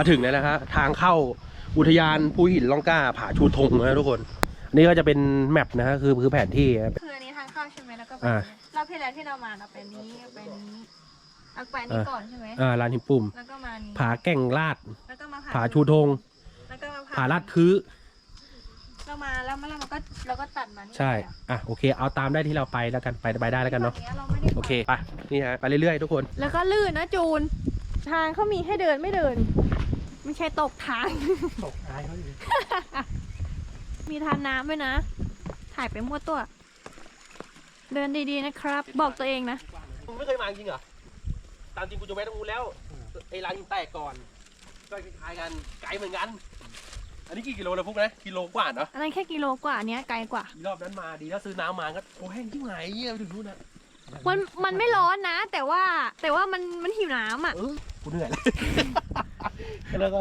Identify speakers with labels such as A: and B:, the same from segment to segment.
A: มาถึงแล้วนะฮะทางเข้าอุทยานภูหินล่องกล้าผาชูธงนะทุกคนอันนี่ก็จะเป็นแมปนะฮะคือคือแผนที่ครับ
B: คืออันนี้ทางเข้าใช่ไหมแล้วก็ไป
A: อ่า
B: รอบที่แล้วที่เรามาเราไปนี้ไปนี้เอาไปนี้ก่อนใช่ไหม
A: อ่าลานหินปุ่ม
B: แล้วก็มานี้
A: ผาแก่งลาด
B: แล้วก็มา
A: ผาชูธง
B: แล้วก็มา
A: ผาลาดคือ
B: เรามาแล้วมาแล้วมันก็เราก็ตัดมานี่
A: ใช่ อะ โอเค เอาตามได้ที่เราไปแล้วกัน ไปไปได้แล้วกันเนาะ
B: ฝั่งยเราไม่ได้
A: โอเค ไป นี่ฮะ ไปเรื่อยๆ ทุกคน
B: แล้วก็ลื่นนะจูน ทางเขามีให้เดินไม่เดิน ไม่ใช่ตกทาง
A: ตกท้ายเขาอีก
B: มีทานน้ำด้วยนะ ถ่ายไปมั่วตัว เดินดีๆนะครับ บอกตัวเองนะ
A: มึงไม่เคยมาจริงเหรอ ตามจริงกูจะไปต้องรู้แล้วไอ้ร้านหินแตกก่อน ก็คล้ายๆกัน ไกลเหมือนกัน อันนี้กี่กิโลนะพวกนะ กิโลกว่าเนาะ
B: อันนั้นแค่กิโลกว่าอันเนี้ยไกลกว่า
A: รอบนั้นมาดีแล้วซื้อน้ำมาก็โอ้แห้งที่ไหนเยี่ยไปถึงนู่นนะ
B: มันมันไม่ร้อนนะ แต่ว่าแต่ว่ามันมันหิวน้ำอะ
A: เออกูเหนื่อยแล้ว แล้วก็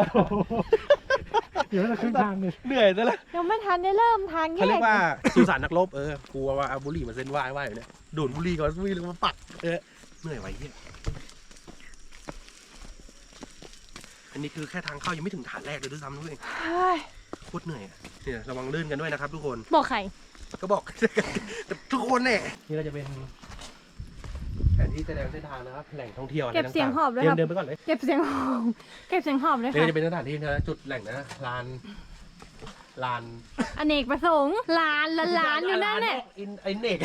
C: เดี๋ยวเราขึ้นทางเลย
A: เหนื่อยซะแล้ว
B: ยังไม่ทันได้เริ่มทางแย
A: เขาเรีย
B: ก
A: กว่าสุสานนักรบเออกูว่าเอาบุหรี่มาเส้นไหว้ไหว้อยู่เนี่ยดูดบุหรี่ก่อนบุหรี่แล้วมาปักเออเหนื่อยไว้เหี้ยอันนี้คือแค่ทางเข้ายังไม่ถึงฐานแรกเลยด้วยซ้ำนะเว้ย
B: เฮ้ย
A: โคตรเหนื่อยอะเนี่ยระวังลื่นกันด้วยนะครับ ทุกคน
B: บอกใคร
A: ก็บอก ทุกคนเนี่ยนี่ก็จะเป็นแผน ที่แสดงเส้นทางนะครับแหล่งท่องเที่ยวอะไร
B: เก็บเสียงหอบด้วย
A: เดิ
B: ครับ
A: นเดินไปก่อนเลย
B: เก็บเสียงหอบเก็บเสียงหอบเลย
A: นี่
B: ค่ะ
A: ก็จะเป็นสถานที่นะจุดแหล่งนะลานลาน
B: อเนกประสงค์ลานละลานอยู่นั่นแหละ
A: อินไอเนก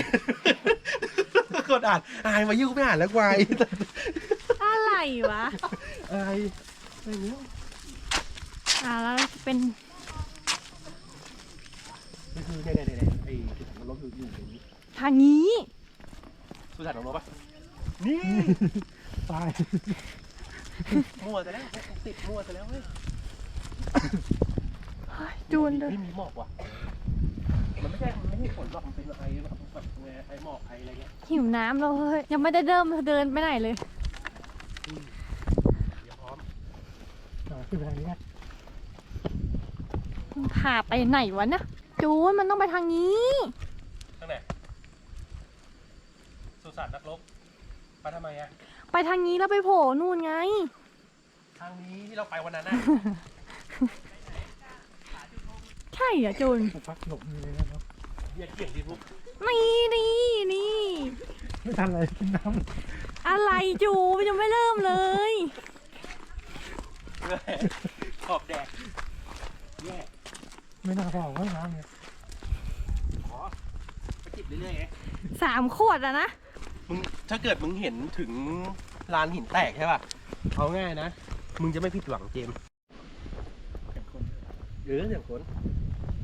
A: คนอ่านอายมายุ่งไม่อ่านแล้ววาย
B: อะไรวะ
A: อายไม่รู้
B: อ่าแล้วเป็น
A: นี่คือเนี่ยเนี่ยเนี่ยไอ้สุสานนรกอยู่อยู่ตรงนี้
B: ทางนี้
A: สุสานนรกปะ นี่
C: ตาย
A: มั่วแต่แล้วติดมั่วแต่แล้วเฮ้ย
B: เฮ้ยจูนเลย
A: ไม่มีหมอกว่ะ มันไม่ใช่มันไม่ใช่ฝนหรอกมันเป็นไอแบบแบบไอหมอกไออะไรเงี้ย
B: หิวน้ำแล้วเฮ้ยยังไม่ได้เริ่มเดินไปไหนเลย
A: เดี๋ยวพร้อม
C: อ่าขึ้นไปทางนี้นะ
B: มึงพาไปไหนวะนะจูนมันต้องไปทางนี้
A: ทางไหนสุสานนักรบ ไปทำไมอะ
B: ไปทางนี้แล้วไปโผล่นู่นไง
A: ทางนี้ที่เราไปวันนั้นน่ะ
B: ใช่เหรอจูน
C: พักหลบมีเลยนะครับ
A: อย่าเกี่ยงดิพวก
B: นี่นี่นี่
C: ไม่ทันอะไรกินน้
B: อะไรจูมันยังไม่เริ่มเลย
A: ขอบแดดแย่ำ
C: ไม่น่าพอว่าน้ำเนี่ย
A: ขอไปจิบเรื่อยๆไง
B: สามขวดอะนะ
A: มึงถ้าเกิดมึงเห็นถึงลานหินแตกใช่ป่ะ เอาง่ายนะ มึงจะไม่ผิดหวังเจมส์
C: เก็บคน
A: เออเสียงฝน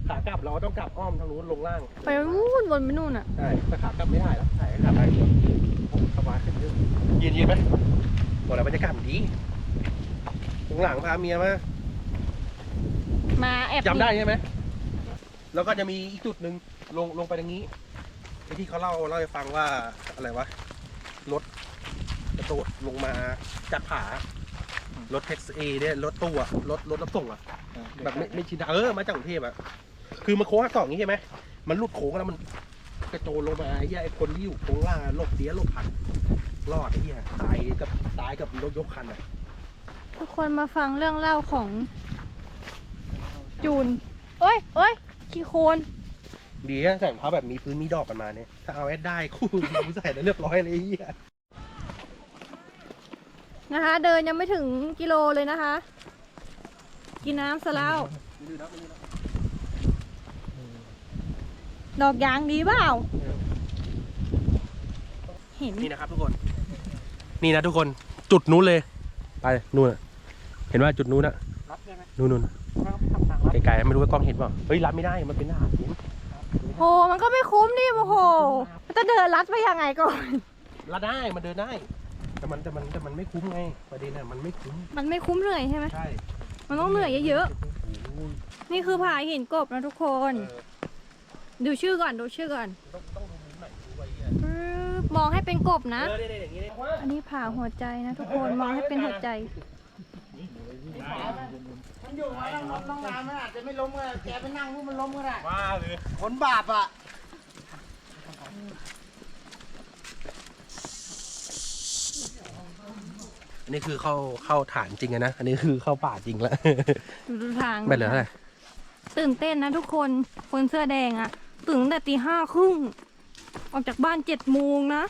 A: ขากลับเราก็ต้องกลับอ้อมทางนู้นลงล่าง
B: ไปนู่นบนไปนู่นอะ
A: ใช่แต่ขากลับไม่ได้แล้วถ่ายกลับได้เดียวสบายขึ้นเยอะเย็นเย็นไหมบอกแล้วบรรยากาศมันดีข้างหลังพาเมียมา
B: มาแอบ
A: จำได้ใช่ไหมแล้วก็จะมีอีกจุดหนึ่งลงลงไปทางนี้ ไอ้ที่เขาเล่าเล่าให้ฟังว่าอะไรวะรถกระโดดลงมาจากผารถแท็กซี่เนี่ยรถตู้อะรถรถรับส่งอะแบบไม่ไม่ชินทางเออมาจากกรุงเทพอะคือมันโค้งหักศอกอย่างนี้ใช่ไหมมันหลุดโค้งแล้วมันกระโจนลงมาไอ้เหี้ยไอ้คนที่อยู่โค้งล่างอะหลบเสียหลบพันรอดไอ้เหี้ยตายกับตายกับรถยกคันอะ
B: ทุกคนมาฟังเรื่องเล่าของจูนเอ้ยเอ้ยขี้โคลน
A: ดีนะใส่รองเท้าแบบมีพื้นมีดอกกันมาเนี่ย ถ้าเอาแอดได้คู่กูใส่แล้วเรียบร้อยเลยไอ้เหี้ย
B: นะคะ เดินยังไม่ถึงกิโลเลยนะคะ กินน้ำซะแล้ว ดอกยางดีเปล่า เห็น
A: นี่นะครับทุกคน นี่นะทุกคนจุดนู้นเลย ไปนู่นอะเห็นว่าจุดนู้นอะ
C: รับได้ไหม
A: นู่นนู่น
C: ทำทางรับ
A: ไกลๆไม่รู้ว่ากล้องเห็นเปล่าเฮ้ยรับไม่ได้มันเป็นหน้าหิน
B: โหมันก็ไม่คุ้มดิโอ้โหมันจะเดินลัดไปยังไงก่อน
A: รับได้มันเดินได้ แต่มันแต่มันแต่มันไม่คุ้มไงประเด็นอะมันไม่คุ้ม
B: มันไม่คุ้มเหนื่อยใช่ไหม
A: ใช่
B: มันต้องเหนื่อยเยอะ
A: โอ้ย
B: ๆนี่คือผาหินกบนะทุกคน
A: เออ
B: ดูชื่อก่อนดูชื่อก่อน
A: ต้องต้องดูมุมไหนดูไว้เนี่ย
B: ปึ๊บมองให้เป็นกบนะ
A: เออเนี่ยๆอย่างงี้เนี่ย
B: อันนี้ผ่าหัวใจนะทุกคนมองให้เป็นหัวใจ
D: มันอยู่มาตั้งตั้งนานมันอาจจะไม่ล้มก็ได้แกไปนั่งรู้มันล้มก็ได้
A: ว่าเลย
D: คนบาปอะ
A: นอันนี้คือเข้าเข้าฐานจริงอะนะ อันนี้คือเข้าป่าจริงแล้ว
B: ดูทาง
A: ไม่เหลือเท่าไหร่
B: ตื่นเต้นนะทุกคน คนเสื้อแดงอะตื่นตั้งแต่ตีห้าครึ่งออกจากบ้านเจ็ดโมงนะ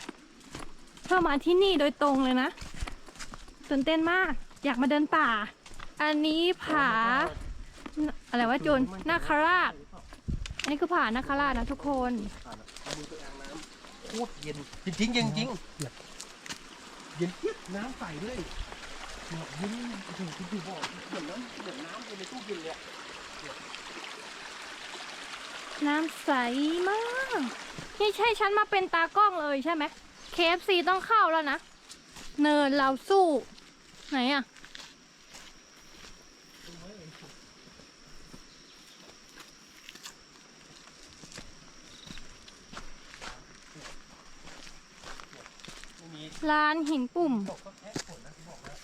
B: เพื่อมาที่นี่โดยตรงเลยนะ ตื่นเต้นมาก อยากมาเดินป่า อันนี้ผา อะไรวะจูนนาคาราช อันนี้คือผานาคาราชนะทุกคน
A: เอามือไปอ่างน้ำโคตรเย็นจริงๆเย็นจริงเย็นเจี๊ยบน้ำใสด้วยเนี่ยเย็นโอ้โหคุณดูบอกเหมือนน้ำเหมือนน้ำเย็นในตู้เย็นเลยอะ
B: น้ำใสมาก นี่ใช่ฉันมาเป็นตากล้องเลยใช่ไหม KFC ต้องเข้าแล้วนะ เนินเราสู้ ไหนอะ ลานหินปุ่ม
A: ตกก็แค่ฝนนะที่บอกแล้ว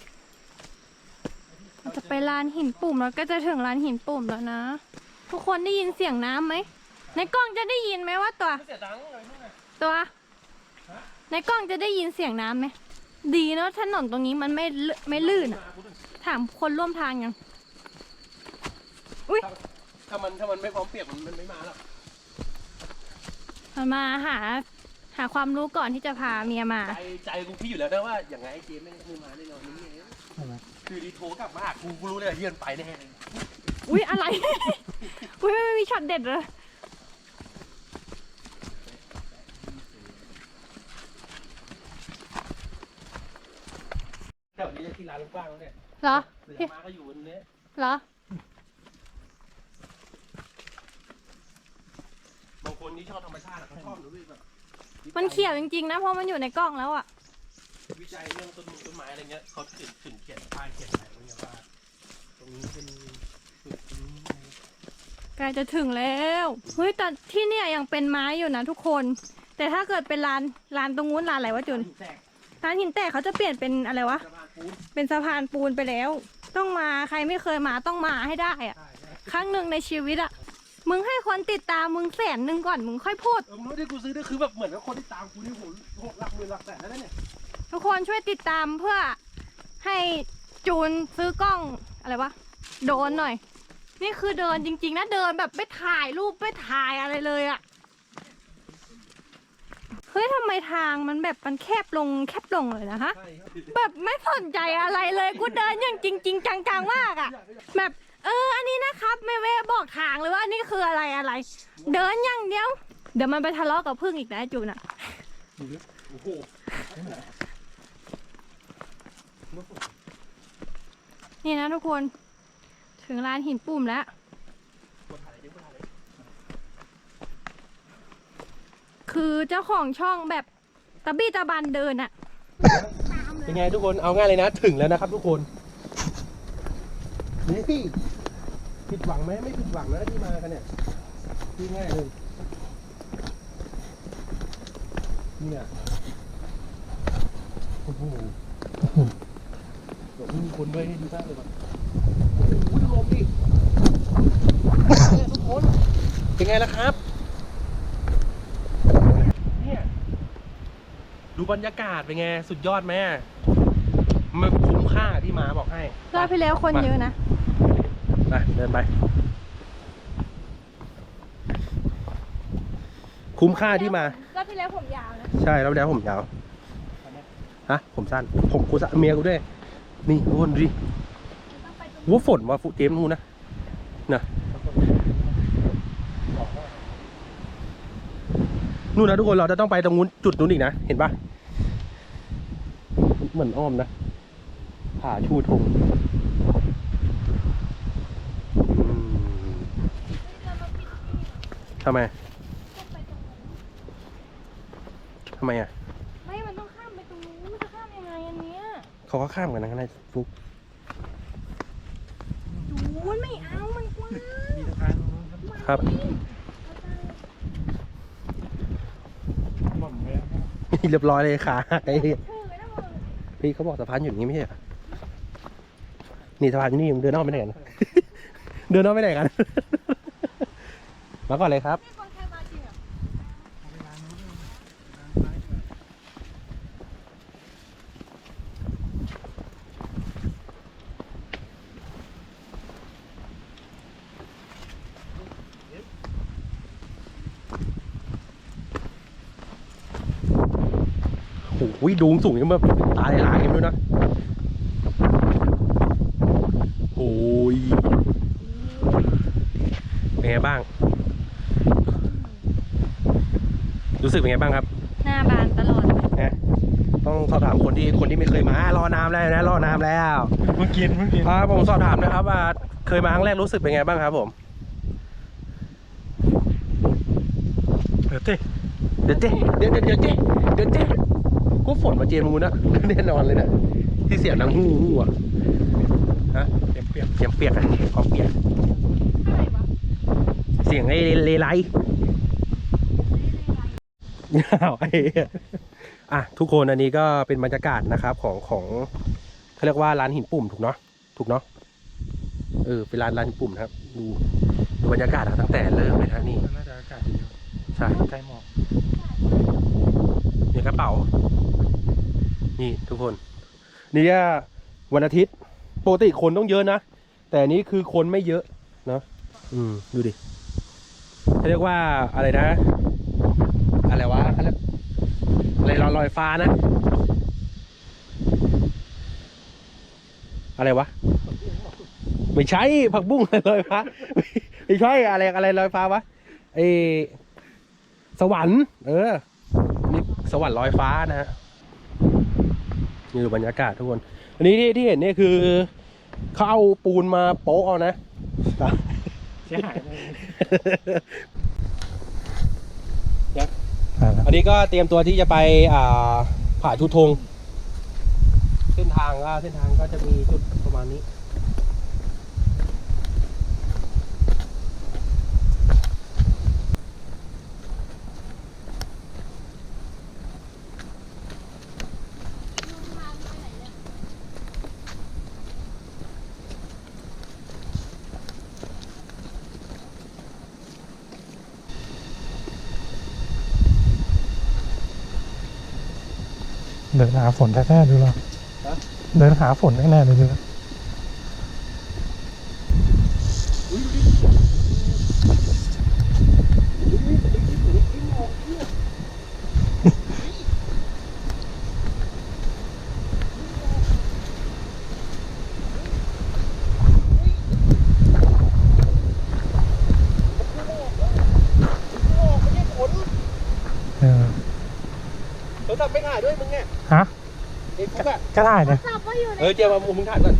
B: เราจะไปลานหินปุ่มแล้วก็จะถึงลานหินปุ่มแล้วนะ ทุกคนได้ยินเสียงน้ำไหม ในกล้องจะได้ยินไหมว่าตัว
A: ไม่เสียตังค์เลยนู่นน่ะ
B: ตัว ในกล้องจะได้ยินเสียงน้ำไหม ดีเนาะถนนตรงนี้มันไม่ลื่นไม่ลื่นอะถามคนร่วมทางยัง
A: ถ้ามันถ้ามันไม่พร้อมเปียกมันมันไม่มาหรอก
B: มันมาหา หาความรู้ก่อนที่จะพาเมียมา
A: ใจใจกูคิดอยู่แล้วนะว่าอย่างไงไอ้เจมไม่ไม่มาแน่นอนนี่เอง
C: ใช่ไหม
A: คือดีโทรกลับมาหากูกูรู้เลยว่าเฮียนไปแน่เลย
B: อุ้ยอะไร อุ้ยไม่มีช็อตเด็ดเลย
A: แถวนี้จะที่ร้านกว้างแล้วเนี่ย
B: เหรอ
A: เสือ
B: พี่
A: มาก็อยู่บนเนี้ย
B: เหรอ
A: บางคนที่ชอบธรรมชาติอะเขาชอบดูด้วยแบบ
B: มันเขียวจริงๆนะเพราะมันอยู่ในกล้องแล้วอะ
A: วิจัยเรื่องต้นมงต้นไม้อะไรเงี้ยเขาถึงถึงเขียนป้ายเขียนอะไรพวกเนี้ยว่าตรงนี้เป็นจุดนี้
B: ใกล้จะถึงแล้วเฮ้ยแต่ที่เนี่ยยังเป็นไม้อยู่นะทุกคน แต่ถ้าเกิดเป็นลานลานตรงนู้นลานอะไรวะจุน
A: แตก
B: ร้านหินแตกเขาจะเปลี่ยนเป็นอะไรวะ
A: สะพานปูน
B: เป็นสะพานปูนไปแล้ว ต้องมาใครไม่เคยมาต้องมาให้ได้อะ
A: ใช่ใช่
B: ครั้งหนึ่งในชีวิตอะ มึงให้คนติดตามมึงแสนหนึ่งก่อนมึงค่อยพูด
A: เออมึงรู้ที่กูซื้อเนี่ยคือแบบเหมือนกับคนที่ตามกูนี่โหโหหลักหมื่นหลักแสนแล้วเนี่ย
B: ทุกคนช่วยติดตามเพื่อให้จูนซื้อกล้องอะไรวะโดรนหน่อย นี่คือเดินจริง ๆ นะเดินแบบไม่ถ่ายรูปไม่ถ่ายอะไรเลยอะเฮ้ยทำไมทางมันแบบมันแคบลงแคบลงเลยนะฮะ
A: ใช่ครับ
B: แบบไม่สนใจอะไรเลยกูเดินอย่างจริงจริงๆจังๆมากอะแบบ เออ อันนี้นะครับไม่แวะบอกทางเลยว่าอันนี้คืออะไรอะไร เดินอย่างเดียว เดี๋ยวมันไปทะเลาะกับพึ่งอีกนะจูนอะ
A: โอ้โห
B: นี่นะทุกคน ถึงร้านหินปุ่มแล้ว
A: คนถ่ายดิคนถ่ายดิ
B: คือเจ้าของช่องแบบตะบี้ตะบันเดินอะ
A: เป็นไงทุกคนเอาง่ายเลยนะ ถึงแล้วนะครับทุกคนนี่ ผิดหวังไหมไม่ผิดหวังนะที่มากันเนี่ยที่ง่ายเลยเนี่ยโอ้โหเดี๋ยวมีคนด้วยให้ดีมาเลยว่ะโอ้โหดูลมดิเนี่ยทุกคนเป็นไงล่ะครับ เนี่ยดูบรรยากาศเป็นไง สุดยอดไหมมันคุ้มค่าที่มาบอกให้
B: รอบที่แล้วคนเยอะนะ
A: ไปเดินไป คุ้มค่าที่มา
B: รอบที่แล้วผมยาวนะ
A: ใช่แล้วเดี๋ยวผมยาวฮะผมสั้น ผมกูสั้นเมียกูด้วย นี่ทุกคนดูดิว่าฝนว่าฟุเจมส์นู่นนะนะนู่นนะทุกคนเราจะต้องไปตรงนู้นจุดนู้นอีกนะ เห็นปะเหมือนอ้อมนะผาชูธงอืม ทำไมทำไมอะ
B: ไม่ มันต้องข้ามไปตรงนู้นมันจะข้ามยังไงอันเนี้ย
A: เขาก็ข้ามกันนะข้างในฟุก
B: จูนไม่เอา มันกว้าง
C: มีสะพานตรงนู้นครับ
A: ครับ
C: หม่อมเลยครับ
A: เรียบร้อยเลยขาหักไอ้เหี้ย
B: ชื่อเลยนะมึง
A: พี่เขาบอกสะพานอยู่อย่างนี้ไม่ใช่เหรอนี่สะพานอยู่นี่มึงเดินนอกไปไหนกัน เดินนอกไปไหนกัน มาก่อนเลยครับ
B: โอ้
C: ยดู
A: งสูงยังแบบตายหลายๆกันด้วยนะ เป็นไงบ้างครับ
B: หน้าบานตลอดเลย
A: นะต้องสอบถามคนที่คนที่ไม่เคยมารอน้ำแล้วนะรอน้ำแล้ว
C: เพิ่งกินเพิ่งกิน
A: อ่าผมสอบถามนะครับว่าเคยมาครั้งแรกรู้สึกเป็นไงบ้างครับ ผม
C: เดี๋ยวเต้
A: เดี๋ยวเจ๊เดี๋ยวเดี๋ยวเดี๋ยวเจ๊เดี๋ยวเจ๊กูฝนมาเจนมูนะแน่นอนเลยนะที่เสียงดังหู้หู้อะฮะ
C: เต็มเปียก
A: เสียงเปียกอะความเปียก
B: อะไรวะ
A: เสียงไอ้เลไลอ้าว ไอ้เหี้ยอะทุกคนอันนี้ก็เป็นบรรยากาศนะครับของของเขาเรียกว่าร้านหินปุ่มถูกเนาะถูกเนาะเออเป็นร้านร้านหินปุ่มนะครับ ดูดูบรรยากาศอะตั้งแต่เริ่มเลยนะนี่
C: น่าจะอากาศดีอยู่
A: ใช่
C: ใกล้หมอก
A: นี่กระเป๋า นี่ทุกคน นี่ก็วันอาทิตย์ปกติคนต้องเยอะนะ แต่อันนี้คือคนไม่เยอะเนาะอืมดูดิเขาเรียกว่าอะไรนะ อะไรวะเขาเรียกอะไรลอยลอยฟ้านะ อะไรวะ ไม่ใช่ผักบุ้งอะไรลอยฟ้า ไม่ใช่อะไรอะไรลอยฟ้าวะไอสวรรค์ เออ นี่สวรรค์ลอยฟ้านะฮะนี่ดูบรรยากาศทุกคน อันนี้ที่ที่เห็นเนี่ยคือเขาเอาปูนมาโป๊ะเอานะ
C: เสียหายเลย
A: อันนี้ก็เตรียมตัวที่จะไปอ่าผาชุธงเส้นทางก็เส้นทางก็จะมีจุดประมาณนี้
C: เดินหาฝนแน่ๆดูแล้ว
A: ฮะ
C: เดินหาฝนแน่ๆเลยดูแล้ว เออ
A: โทรศัพท์ไม่ถ่ายด้วยมึงไง
C: ฮะ
A: ไอ้ฟุ กอะ
C: ก็ได้เนี่ย
B: จับว่าอยู่ใน
A: เออเจียมามึงถ่ายก่อน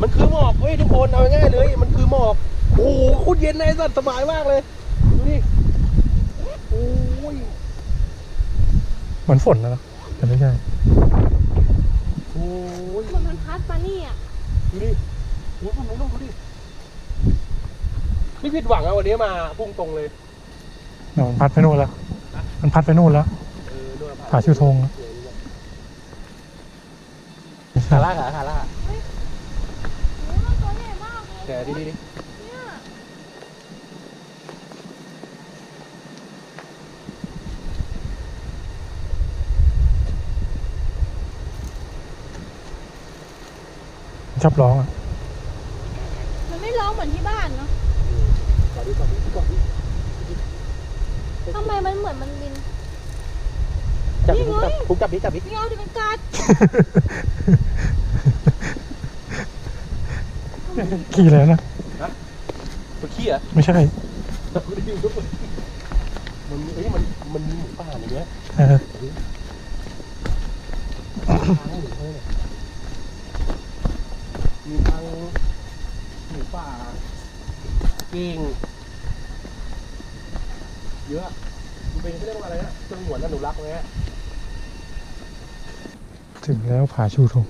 A: มันคือหมอกเว้ยทุกคนเอาง่ายๆเลย มันคือหมอกโอ้โหโคตรเย็นนะไอ้สัตว์สบายมากเลยดูดิโอ้ย
C: เหมือนฝนนะเนอะแต่ไม่ใช่
A: โอ้ย
B: มันมันพัดมานี่อะ
A: ดูดิโอ้ยมึงต้องดูดิไม่ผิดหวังอะวันนี้มาพุ่งตรงเลย
C: เดี๋ยวมันพัดไปนู่นแล้ว มันพัดไปนู่นแล้ว
A: เออโดน
C: ผาชูธงไม่ ใช่
A: ขาล่าขาขาล่า
B: โอ้มันตัวใหญ่มากเลย
A: แต่ดิดิดิ
B: เนี่ย
C: ชอบร้องอะ
B: มันไม่ร้องเหมือนที่บ้านเนาะ
A: ก่อนดิก่อนดิก่อนดิ
B: ทำไมมันเหมือนมันบิน
A: จับดิ
B: นี่ไง
A: จับฟุกจับดิจับดิ
B: ไม่เอาดิมันกัด
C: ขี่เลยนะ
A: มันขี้เหรอ
C: ไม่ใช่
A: มันเอ้ยมันมันมีหมูป่าอย่างเงี้ย
C: เออ
A: ทางหมูเลยเนี่ยมีทางหมูป่าเก่งเยอะมันเป็นเรื่องอะไรนะสงวนอนุรักษ์เลยฮะ
C: ถึงแล้วผาชูธง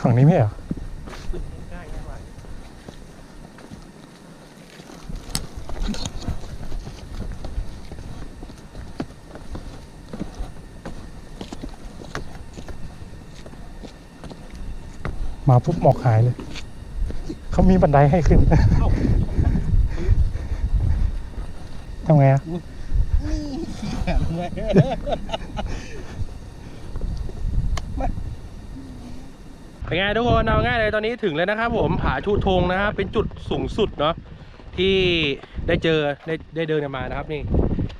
C: ฝั่งนี้ไม่เหรอ
A: ง่ายง่ายมาก
C: มาปุ๊บหมอกหายเลย เขามีบันไดให้ขึ้นทำไงอะ
A: แอบเป็นไงทุกคนเอาง่ายเลยตอนนี้ถึงแล้วนะครับผมผาชูธงนะครับเป็นจุดสูงสุดเนาะที่ได้เจอได้ได้เดินมานะครับนี่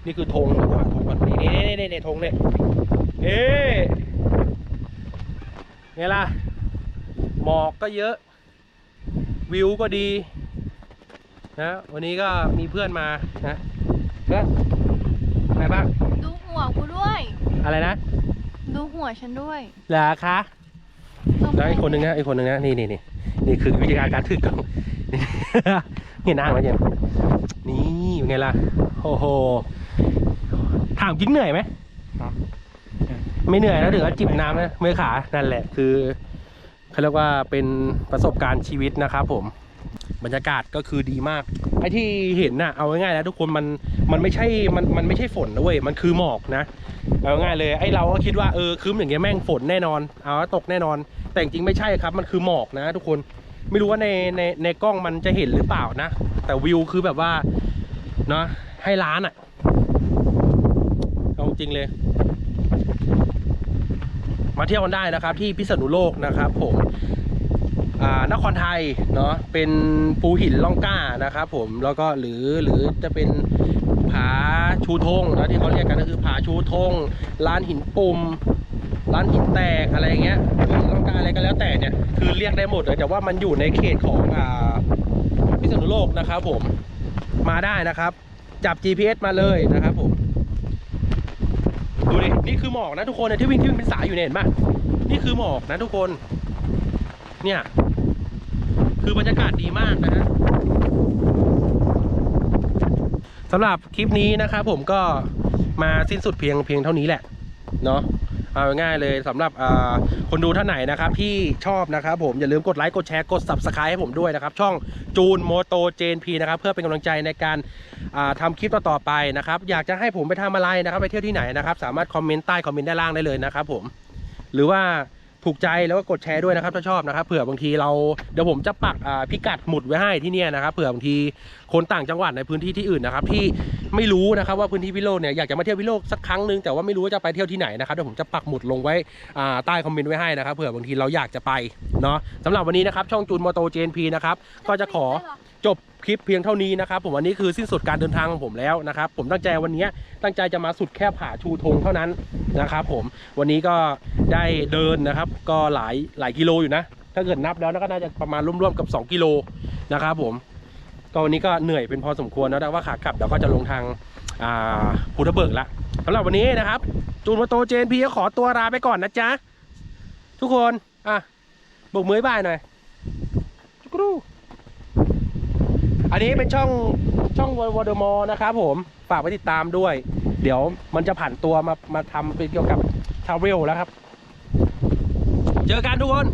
A: นี่คือธงเดี๋ยวผมหาธงก่อนนี่นี่นี่นี่นี่ธงเนี่ยนี่ไงล่ะ หมอกก็เยอะ วิวก็ดีนะวันนี้ก็มีเพื่อนมานะเพื่อนอะไรบ้าง
B: ดูหัวกูด้วย
A: อะไรนะ
B: ดูหัวฉันด้วย
A: เหรอคะแล้วอีกคนนึงนะอีกคนนึงนะนี่นี่นี่นี่คือวิธีการการถือกล้องนี่เห็นหน้าไหมเจมส์นี่เป็นไงล่ะโอ้โหถามจริงเหนื่อยไหม
C: ครับ
A: ไม่เหนื่อยแล้วถือว่าจิบน้ำนะเมื่อยขานั่นแหละคือ เขาเรียกว่าเป็นประสบการณ์ชีวิตนะครับผมบรรยากาศก็คือดีมากไอ้ที่เห็นน่ะเอาง่ายๆนะทุกคนมันมันไม่ใช่มันมันไม่ใช่ฝนนะเว้ยมันคือหมอกนะเอาง่ายเลยไอ้เราก็คิดว่าเออคืมอย่างเงี้ยแม่งฝนแน่นอนเอาตกแน่นอน แต่จริงไม่ใช่ครับ มันคือหมอกนะ ทุกคนไม่รู้ว่าในในในกล้องมันจะเห็นหรือเปล่านะ แต่วิวคือแบบว่าเนาะให้ล้านอะ่ะเอาจริงเลย มาเที่ยวกันได้นะครับ ที่พิษณุโลกนะครับ ผมนครไทยเนาะเป็นภูหินล่องกล้านะครับผมแล้วก็หรือหรือจะเป็นผาชูธงนะที่เขาเรียกกันก็คือผาชูธงลานหินปุ่มร้านหินแตกอะไรเงี้ยหินล่องกล้าอะไรก็แล้วแต่เนี่ยคือเรียกได้หมดเลยแต่ว่ามันอยู่ในเขตของอ่าพิษณุโลกนะครับผมมาได้นะครับ จับ GPS มาเลยนะครับผม ดูดิ นี่คือหมอกนะทุกคนเนี่ยที่วิ่งที่วิ่งเป็นสายอยู่เนี่ยเห็นปะนี่คือหมอกนะทุกคน เนี่ย คือบรรยากาศดีมากนะฮะสำหรับคลิปนี้นะครับผมก็มาสิ้นสุดเพียงเพียงเท่านี้แหละ เนาะ เอาง่ายเลยสำหรับคนดูท่านไหนนะครับที่ชอบนะครับผมอย่าลืมกดไลค์กดแชร์กด s u b สไคร b e ให้ผมด้วยนะครับ ช่องจูนโมโตเจนพีนะครับเพื่อเป็นกำลังใจในการทำทำคลิปต่อๆไปนะครับ อยากจะให้ผมไปทำอะไรนะครับ ไปเที่ยวที่ไหนนะครับ สามารถคอมเมนต์ใต้คอมเมนต์ด้านล่างได้เลยนะครับผมหรือว่า ถูกใจแล้วก็กดแชร์ด้วยนะครับถ้าชอบนะครับเผื่อบางทีเราเดี๋ยวผมจะปักอ่าพิกัดหมุดไว้ให้ที่เนี่ยนะครับเผื่อบางทีคนต่างจังหวัดในพื้นที่ที่อื่นนะครับที่ไม่รู้นะครับว่าพื้นที่พิโลกเนี่ยอยากจะมาเที่ยวพิโลกสักครั้งหนึงแต่ว่าไม่รู้ว่าจะไปเที่ยวที่ไหนนะครับเดี๋ยวผมจะปักหมุดลงไว้อ่าใต้คอมเมนต์ไว้ให้นะครับเผื่อบางทีเราอยากจะไปเนาะสำหรับวันนี้นะครับช่องจูนมอโตเจนพีนะครับก็จะขอ จบคลิปเพียงเท่านี้นะครับผมวันนี้คือสิ้นสุดการเดินทางของผมแล้วนะครับ ผมตั้งใจวันนี้ตั้งใจจะมาสุดแค่ผาชูธงเท่านั้นนะครับผมวันนี้ก็ได้เดินนะครับ ก็หลายหลายกิโลอยู่นะ ถ้าเกิดนับแล้วก็น่าจะประมาณร่วมๆกับ 2 กิโลนะครับผมก็วันนี้ก็เหนื่อยเป็นพอสมควรนะแต่ว่าขากลับเดี๋ยวก็จะลงทางอ่าภูทะเบิกละสำหรับวันนี้นะครับ จูนมาโตเจนพีก็ขอตัวลาไปก่อนนะจ๊ะทุกคนอะบกมือให้บายหน่อยจุกรู อันนี้เป็นช่องช่องวอร์ดมอนะครับผมฝากไปติดตามด้วย เดี๋ยวมันจะผ่านตัวมามาทำเป็นเกี่ยวกับทาวเวลแล้วครับ เจอกันทุกคน